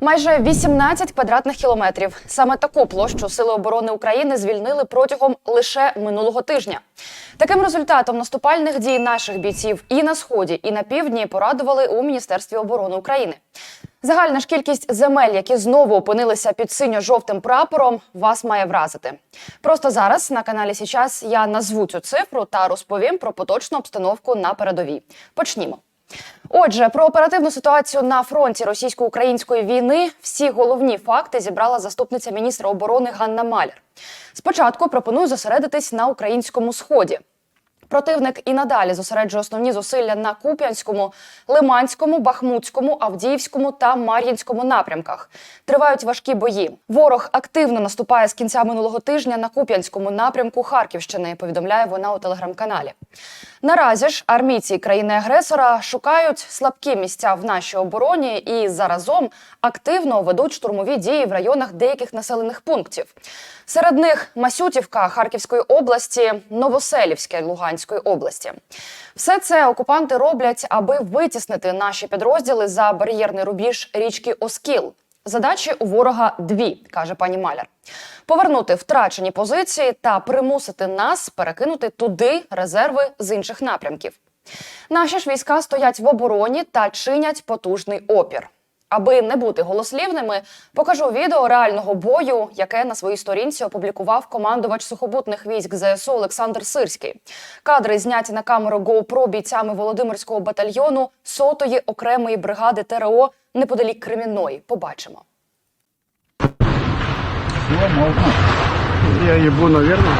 Майже 18 квадратних кілометрів. Саме таку площу Сили оборони України звільнили протягом лише минулого тижня. Таким результатом наступальних дій наших бійців і на сході, і на півдні порадували у Міністерстві оборони України. Загальна ж кількість земель, які знову опинилися під синьо-жовтим прапором, вас має вразити. Просто зараз на каналі Січас я назву цю цифру та розповім про поточну обстановку на передовій. Почнімо. Отже, про оперативну ситуацію на фронті російсько-української війни всі головні факти зібрала заступниця міністра оборони Ганна Маляр. Спочатку пропоную зосередитись на українському сході. Противник і надалі зосереджує основні зусилля на Куп'янському, Лиманському, Бахмутському, Авдіївському та Мар'їнському напрямках. Тривають важкі бої. Ворог активно наступає з кінця минулого тижня на Куп'янському напрямку Харківщини. Повідомляє вона у телеграм-каналі. Наразі ж армійці країни-агресора шукають слабкі місця в нашій обороні і заразом активно ведуть штурмові дії в районах деяких населених пунктів. Серед них Масютівка Харківської області, Новоселівське Луганської області. Все це окупанти роблять, аби витіснити наші підрозділи за бар'єрний рубіж річки Оскіл. Задачі у ворога дві, каже пані Маляр: повернути втрачені позиції та примусити нас перекинути туди резерви з інших напрямків. Наші ж війська стоять в обороні та чинять потужний опір. Аби не бути голослівними, покажу відео реального бою, яке на своїй сторінці опублікував командувач сухопутних військ ЗСУ Олександр Сирський. Кадри зняті на камеру GoPro бійцями Володимирського батальйону сотої окремої бригади ТРО неподалік Кремінної. Побачимо. Я ебу, наверное.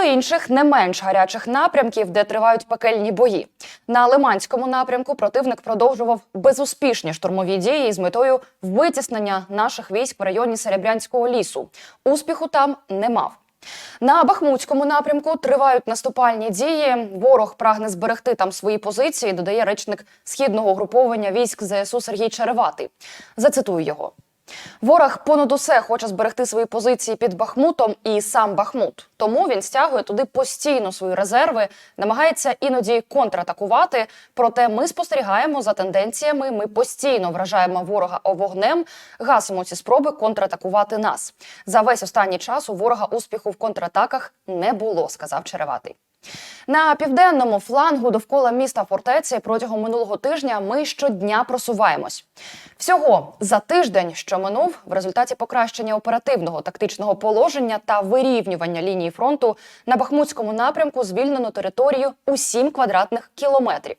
Щодо інших не менш гарячих напрямків, де тривають пекельні бої, на Лиманському напрямку противник продовжував безуспішні штурмові дії з метою витіснення наших військ в районі Серебрянського лісу. Успіху там не мав. На Бахмутському напрямку тривають наступальні дії. Ворог прагне зберегти там свої позиції. Додає речник східного угруповання військ ЗСУ Сергій Череватий. Зацитую його. Ворог понад усе хоче зберегти свої позиції під Бахмутом і сам Бахмут. Тому він стягує туди постійно свої резерви, намагається іноді контратакувати. Проте ми спостерігаємо за тенденціями. Ми постійно вражаємо ворога вогнем, гасимо ці спроби контратакувати нас. За весь останній час у ворога успіху в контратаках не було, сказав Череватий. На південному флангу довкола міста фортеці протягом минулого тижня ми щодня просуваємось. Всього за тиждень, що минув, в результаті покращення оперативного тактичного положення та вирівнювання лінії фронту на Бахмутському напрямку звільнено територію у 7 квадратних кілометрів.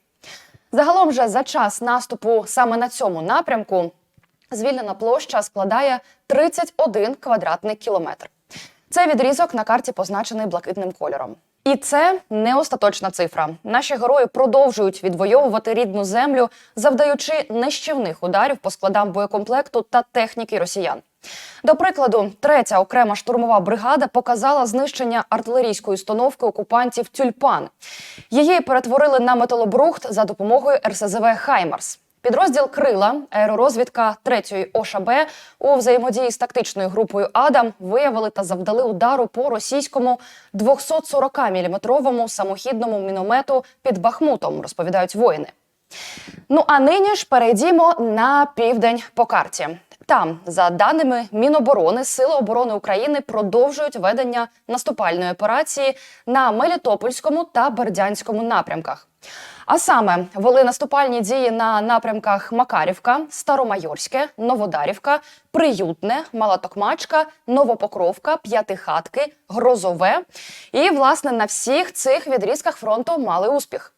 Загалом же за час наступу саме на цьому напрямку звільнена площа складає 31 квадратний кілометр. Цей відрізок на карті позначений блакитним кольором. І це не остаточна цифра. Наші герої продовжують відвоювати рідну землю, завдаючи нищівних ударів по складам боєкомплекту та техніки росіян. До прикладу, третя окрема штурмова бригада показала знищення артилерійської установки окупантів Тюльпан. Її перетворили на металобрухт за допомогою РСЗВ Хаймарс. Підрозділ Крила, аеророзвідка 3-ї ОШБ у взаємодії з тактичною групою Адам виявили та завдали удару по російському 240-мм самохідному міномету під Бахмутом, розповідають воїни. Ну а нині ж перейдімо на південь по карті. Там, за даними Міноборони, Сили оборони України продовжують ведення наступальної операції на Мелітопольському та Бердянському напрямках. А саме вели наступальні дії на напрямках Макарівка, Старомайорське, Новодарівка, Приютне, Малатокмачка, Новопокровка, П'ятихатки, Грозове. І, власне, на всіх цих відрізках фронту мали успіх.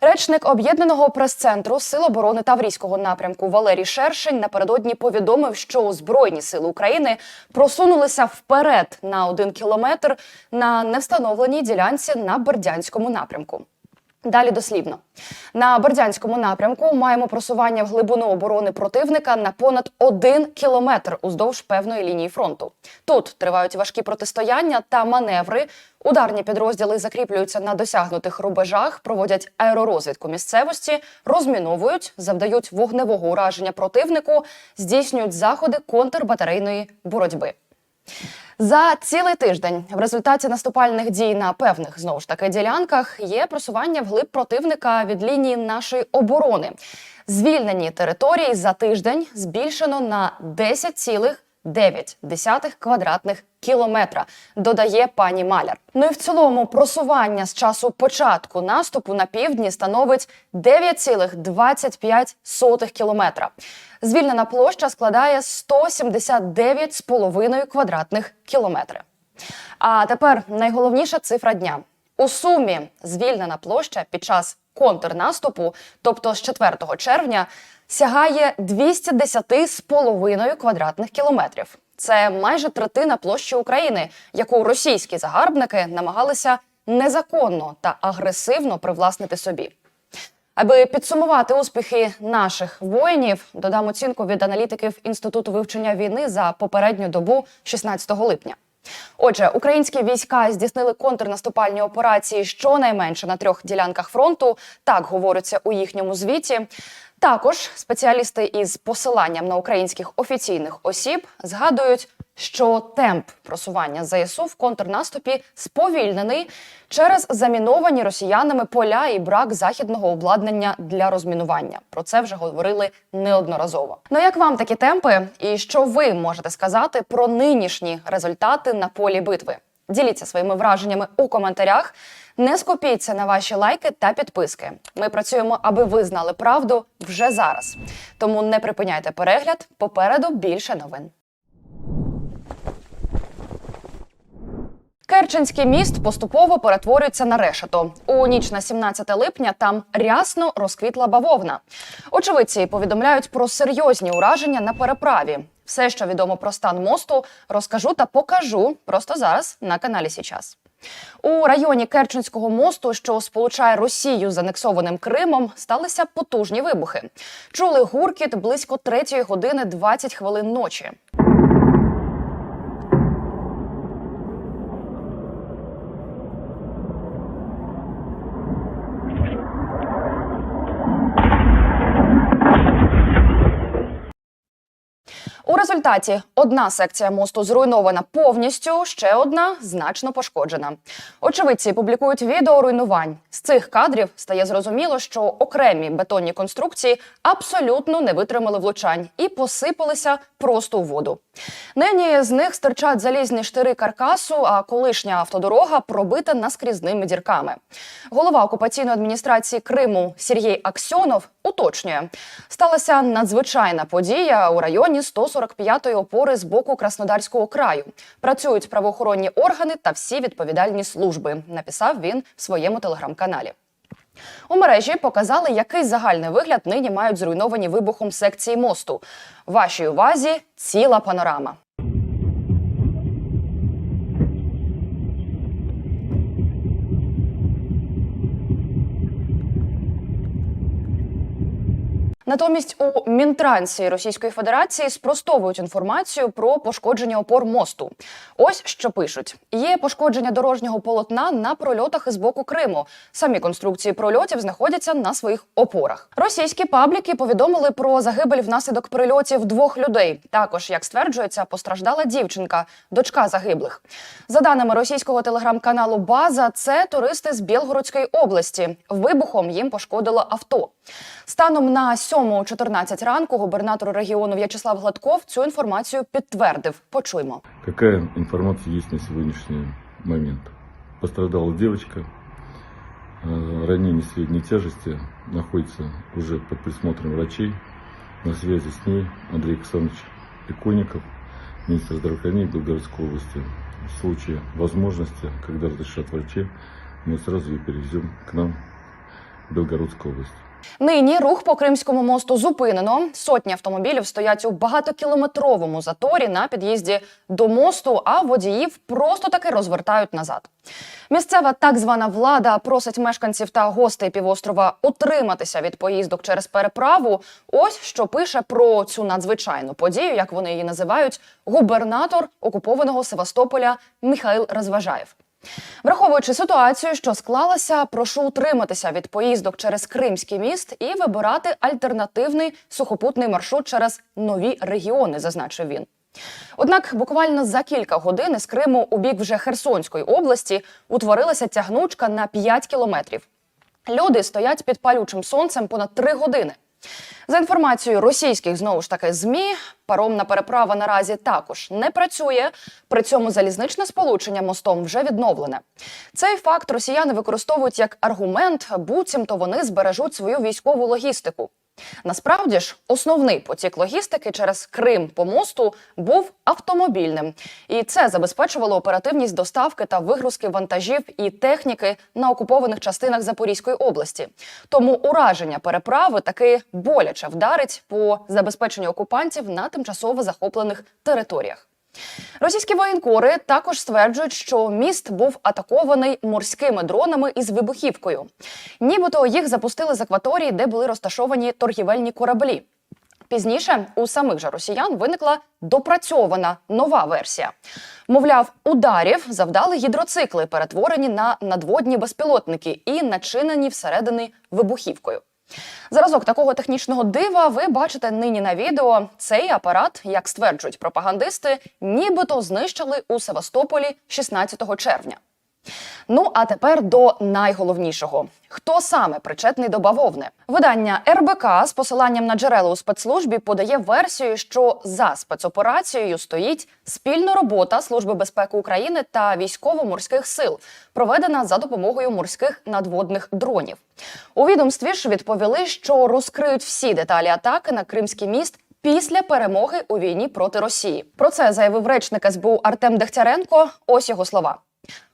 Речник об'єднаного прес-центру Сил оборони Таврійського напрямку Валерій Шершень напередодні повідомив, що Збройні сили України просунулися вперед на один кілометр на невстановленій ділянці на Бердянському напрямку. Далі дослівно на Бердянському напрямку маємо просування в глибину оборони противника на понад один кілометр уздовж певної лінії фронту. Тут тривають важкі протистояння та маневри. Ударні підрозділи закріплюються на досягнутих рубежах, проводять аеророзвідку місцевості, розміновують, завдають вогневого ураження противнику, здійснюють заходи контрбатарейної боротьби. За цілий тиждень в результаті наступальних дій на певних знову ж таки ділянках є просування вглиб противника від лінії нашої оборони. Звільнені території за тиждень збільшено на 10,9 квадратних кілометра, додає пані Маляр. Ну і в цілому просування з часу початку наступу на півдні становить 9,25 кілометра. Звільнена площа складає 179,5 квадратних кілометри. А тепер найголовніша цифра дня. У сумі звільнена площа під час контрнаступу, тобто з 4 червня, сягає 210,5 квадратних кілометрів. Це майже третина площі України, яку російські загарбники намагалися незаконно та агресивно привласнити собі. Аби підсумувати успіхи наших воїнів, додам оцінку від аналітиків Інституту вивчення війни за попередню добу 16 липня. Отже, українські війська здійснили контрнаступальні операції щонайменше на трьох ділянках фронту. Так говориться у їхньому звіті. Також спеціалісти із посиланням на українських офіційних осіб згадують, що темп просування ЗСУ в контрнаступі сповільнений через заміновані росіянами поля і брак західного обладнання для розмінування. Про це вже говорили неодноразово. Ну як вам такі темпи, і що ви можете сказати про нинішні результати на полі битви? Діліться своїми враженнями у коментарях. Не скупіться на ваші лайки та підписки. Ми працюємо, аби ви знали правду вже зараз. Тому не припиняйте перегляд. Попереду більше новин. Керченський міст поступово перетворюється на решето. У ніч на 17 липня там рясно розквітла бавовна. Очевидці повідомляють про серйозні ураження на переправі. Все, що відомо про стан мосту, розкажу та покажу просто зараз на каналі Січас. У районі Керченського мосту, що сполучає Росію з анексованим Кримом, сталися потужні вибухи. Чули гуркіт близько 3 години 20 хвилин ночі. У результаті одна секція мосту зруйнована повністю, ще одна значно пошкоджена. Очевидці публікують відео руйнувань. З цих кадрів стає зрозуміло, що окремі бетонні конструкції абсолютно не витримали влучань і посипалися просто у воду. Нині з них стирчать залізні штири каркасу, а колишня автодорога пробита наскрізними дірками. Голова окупаційної адміністрації Криму Сергій Аксьонов уточнює, сталася надзвичайна подія у районі 145-ї опори з боку Краснодарського краю. Працюють правоохоронні органи та всі відповідальні служби. Написав він в своєму телеграм-каналі. У мережі показали, який загальний вигляд нині мають зруйновані вибухом секції мосту. Вашій увазі ціла панорама. Натомість у Мінтрансі Російської Федерації спростовують інформацію про пошкодження опор мосту. Ось що пишуть: є пошкодження дорожнього полотна на прольотах із боку Криму. Самі конструкції прольотів знаходяться на своїх опорах. Російські пабліки повідомили про загибель внаслідок прильотів двох людей. Також, як стверджується, постраждала дівчинка, дочка загиблих. За даними російського телеграм-каналу База, це туристи з Білгородської області. Вибухом їм пошкодило авто. Станом на 7.14 ранку губернатор регіону В'ячеслав Гладков цю інформацію підтвердив. Почуймо. Какая информация есть на сегодняшний момент? Пострадала девочка, э, ранение средней тяжести, находится уже под присмотром врачей. На связи с ней Андрей Александрович Иконников, министр здравоохранения Белгородской области. В случае возможности, когда разрешат врачи, мы сразу ее перевезем к нам в Белгородскую область. Нині рух по Кримському мосту зупинено. Сотні автомобілів стоять у багатокілометровому заторі на під'їзді до мосту, а водіїв просто таки розвертають назад. Місцева так звана влада просить мешканців та гостей півострова утриматися від поїздок через переправу. Ось що пише про цю надзвичайну подію, як вони її називають, губернатор окупованого Севастополя Михаїл Розважаєв. Враховуючи ситуацію, що склалася, прошу утриматися від поїздок через Кримський міст і вибирати альтернативний сухопутний маршрут через нові регіони, зазначив він. Однак буквально за кілька годин із Криму у бік вже Херсонської області утворилася тягнучка на 5 кілометрів. Люди стоять під палючим сонцем понад три години. За інформацією російських знову ж таки змі, паромна переправа наразі також не працює. При цьому залізничне сполучення мостом вже відновлене. Цей факт росіяни використовують як аргумент, буцімто вони збережуть свою військову логістику. Насправді ж, основний потік логістики через Крим по мосту був автомобільним, і це забезпечувало оперативність доставки та вигрузки вантажів і техніки на окупованих частинах Запорізької області. Тому ураження переправи таки боляче вдарить по забезпеченню окупантів на тимчасово захоплених територіях. Російські воєнкори також стверджують, що міст був атакований морськими дронами із вибухівкою. Нібито їх запустили з акваторії, де були розташовані торгівельні кораблі. Пізніше у самих же росіян виникла допрацьована нова версія. Мовляв, ударів завдали гідроцикли, перетворені на надводні безпілотники і начинені всередині вибухівкою. Зразок такого технічного дива ви бачите нині на відео. Цей апарат, як стверджують пропагандисти, нібито знищили у Севастополі 16 червня. Ну а тепер до найголовнішого: хто саме причетний до бавовни? Видання РБК з посиланням на джерела у спецслужбі подає версію, що за спецоперацією стоїть спільна робота Служби безпеки України та військово-морських сил, проведена за допомогою морських надводних дронів. У відомстві ж відповіли, що розкриють всі деталі атаки на Кримський міст. Після перемоги у війні проти Росії про це заявив речник СБУ Артем Дегтяренко. Ось його слова.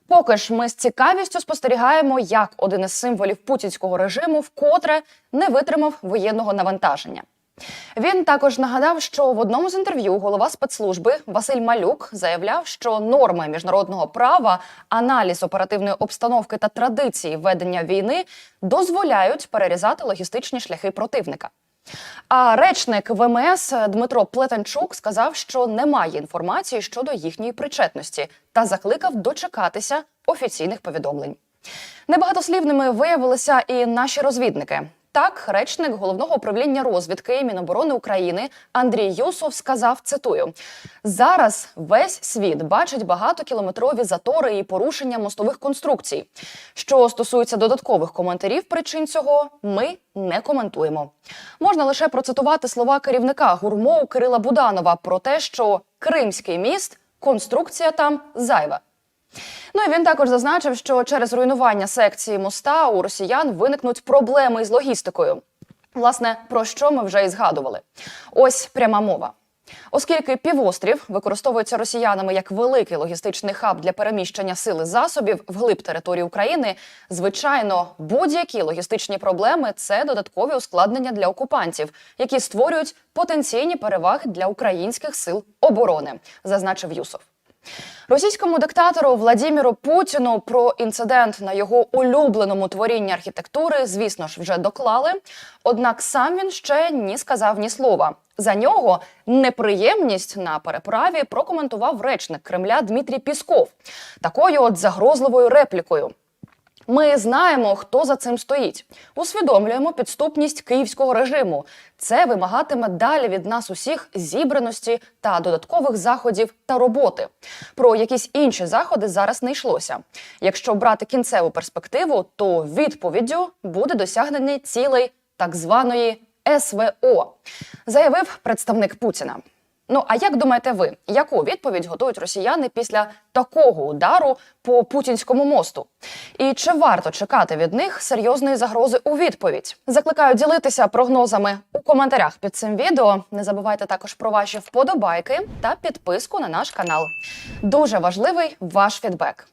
Поки ж ми з цікавістю спостерігаємо, як один із символів путінського режиму вкотре не витримав воєнного навантаження. Він також нагадав, що в одному з інтерв'ю голова спецслужби Василь Малюк заявляв, що норми міжнародного права, аналіз оперативної обстановки та традиції ведення війни дозволяють перерізати логістичні шляхи противника. А речник ВМС Дмитро Плетенчук сказав, що немає інформації щодо їхньої причетності та закликав дочекатися офіційних повідомлень. Небагатослівними виявилися і наші розвідники. Так, речник головного управління розвідки Міноборони України Андрій Юсов сказав: цитую: зараз весь світ бачить багатокілометрові затори і порушення мостових конструкцій. Що стосується додаткових коментарів причин цього, ми не коментуємо. Можна лише процитувати слова керівника гурмоу Кирила Буданова про те, що Кримський міст конструкція там зайва. Ну і він також зазначив, що через руйнування секції моста у росіян виникнуть проблеми із логістикою. Власне, про що ми вже і згадували. Ось пряма мова. Оскільки півострів використовується росіянами як великий логістичний хаб для переміщення сили засобів вглиб території України, звичайно, будь-які логістичні проблеми це додаткові ускладнення для окупантів, які створюють потенційні переваги для українських сил оборони, зазначив Юсов. Російському диктатору Владіміру Путіну про інцидент на його улюбленому творінні архітектури, звісно ж, вже доклали. Однак сам він ще ні сказав ні слова. За нього неприємність на переправі прокоментував речник Кремля Дмитрій Пісков такою от загрозливою реплікою. Ми знаємо, хто за цим стоїть. Усвідомлюємо підступність київського режиму. Це вимагатиме далі від нас усіх зібраності та додаткових заходів та роботи. Про якісь інші заходи зараз не йшлося. Якщо брати кінцеву перспективу, то відповіддю буде досягнення цілей так званої СВО, заявив представник Путіна. Ну а як думаєте ви, яку відповідь готують росіяни після такого удару по путінському мосту? І чи варто чекати від них серйозної загрози у відповідь? Закликаю ділитися прогнозами у коментарях під цим відео. Не забувайте також про ваші вподобайки та підписку на наш канал. Дуже важливий ваш фідбек.